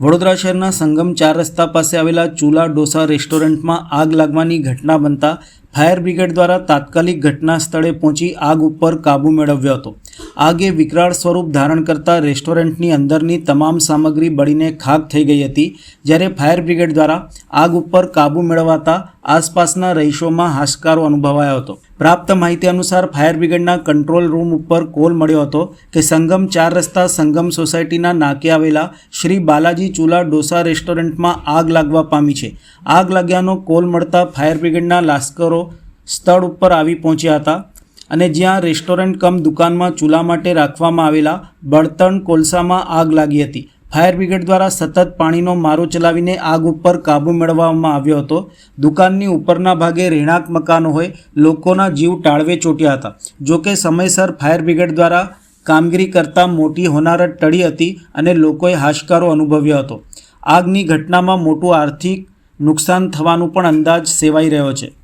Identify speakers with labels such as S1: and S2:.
S1: વડોદરા શહેરના સંગમ ચાર રસ્તા પાસે આવેલા ચૂલા ડોસા રેસ્ટોરન્ટમાં આગ લાગવાની ઘટના બનતા ફાયર બ્રિગેડ દ્વારા તાત્કાલિક ઘટના સ્થળે પહોંચી આગ ઉપર કાબૂ મેળવ્યો હતો. આગે વિકરાળ સ્વરૂપ ધારણ કરતા રેસ્ટોરન્ટની અંદરની તમામ સામગ્રી બળીને ખાક થઈ ગઈ હતી, જ્યારે ફાયર બ્રિગેડ દ્વારા આગ ઉપર કાબૂ મેળવાતા આસપાસના રહીશોમાં હાશકારો અનુભવાયો હતો. પ્રાપ્ત માહિતી અનુસાર, ફાયર બ્રિગેડના કંટ્રોલ રૂમ ઉપર કોલ મળ્યો હતો કે સંગમ ચાર રસ્તા સંગમ સોસાયટીના નાકે આવેલા શ્રી બાલાજી ચૂલા ડોસા રેસ્ટોરન્ટમાં આગ લાગવા પામી છે. આગ લાગ્યાનો કોલ મળતા ફાયર બ્રિગેડના લાશ્કરો સ્થળ ઉપર આવી પહોંચ્યા હતા. અને જ્યાં રેસ્ટોરન્ટ કમ દુકાનમાં ચૂલા માટે રાખવામાં આવેલા બળતણ કોલસામાં આગ લાગી હતી. ફાયર બ્રિગેડ દ્વારા સતત પાણીનો મારો ચલાવીને આગ ઉપર કાબૂ મેળવવામાં આવ્યો હતો. દુકાનની ઉપરના ભાગે રહેણાંક મકાનો હોય, લોકોના જીવ ટાળવે ચોટ્યા હતા. જોકે સમયસર ફાયર બ્રિગેડ દ્વારા કામગીરી કરતાં મોટી હોનારત ટળી હતી અને લોકોએ હાશકારો અનુભવ્યો હતો. આગની ઘટનામાં મોટું આર્થિક નુકસાન થવાનું પણ અંદાજ સેવાઈ રહ્યો છે.